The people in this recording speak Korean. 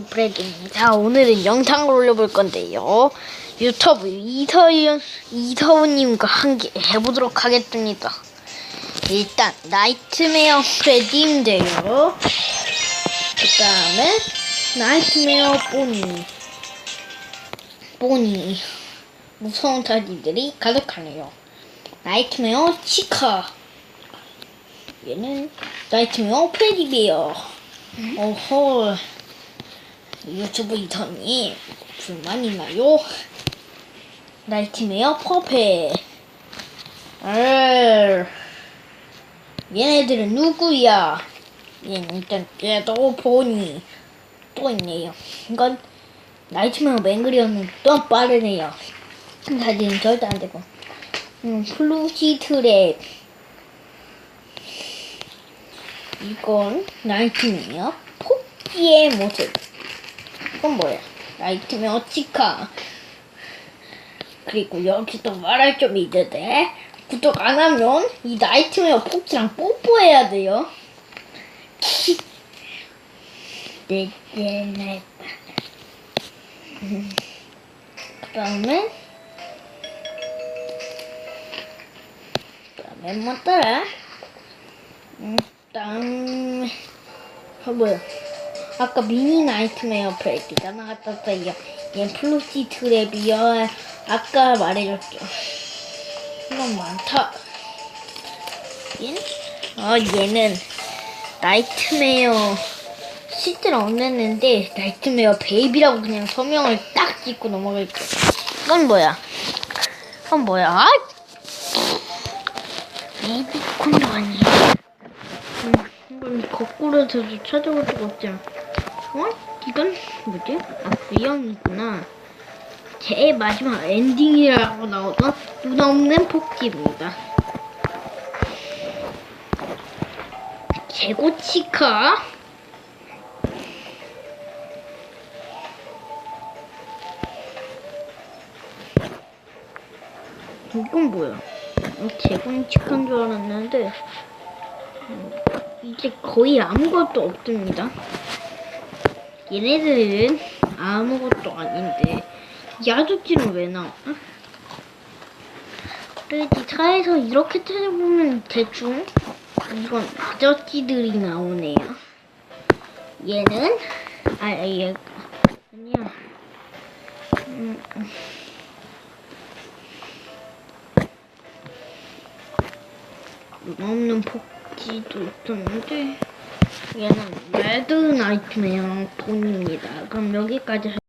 브레드입니다. 오늘은 영상을 올려볼 건데요. 유튜브 이서윤, 이서우님과 함께 해보도록 하겠습니다. 일단, 나이트메어 프레디인데요. 그 다음에, 나이트메어 보니. 보니. 무서운 타지들이 가득하네요. 나이트메어 치카. 얘는 나이트메어 프레디베어. 어허. 유튜브 이터니 불만 있나요? 나이트메어 퍼페. 알. 얘네들은 누구야? 얘는 일단 얘도 보니 또 있네요. 이건 나이트메어 맹그리언은 또 빠르네요. 사진은 절대 안 되고. 음, 플루시 트랩. 이건 나이트메어 폭기의 모습 이건 뭐야? 나이트메어 치카. 그리고 여기도 말할 점이 있는데 구독 안 하면 이 나이트메어 폭지랑 뽀뽀해야 돼요. 네네네. 그다음에 그 다음에 뭐 따라? 음, 그다음에 아 뭐야? 아까 미니 나이트메어 프레이트가 나왔었어요. 얘 플루시 트랩이요. 아까 말해줬죠. 이건 많다. 얘는? 어, 얘는 나이트메어 시트를 없냈는데 나이트메어 베이비라고 그냥 서명을 딱 찍고 넘어갈게요. 이건 뭐야? 이건 뭐야? 아! 베이비콘도 아니야. 음, 이건 거꾸로서도 찾아볼 수가 없잖아. 어? 이건 뭐지? 아, 구형이구나. 제일 마지막 엔딩이라고 나오던 눈 없는 폭지입니다. 제고치카. 이건 뭐야? 제고치카인 줄 알았는데 음, 이제 거의 아무것도 없습니다. 얘네들은 아무것도 아닌데 이 아저씨는 왜 나와? 그래도 차에서 이렇게 찾아보면 대충 이건 아저씨들이 나오네요. 얘는 아 얘가 아니야. 음, 음. 눈 없는 복지도 있었는데 얘는 레드 나이트메어 돈입니다. 그럼 여기까지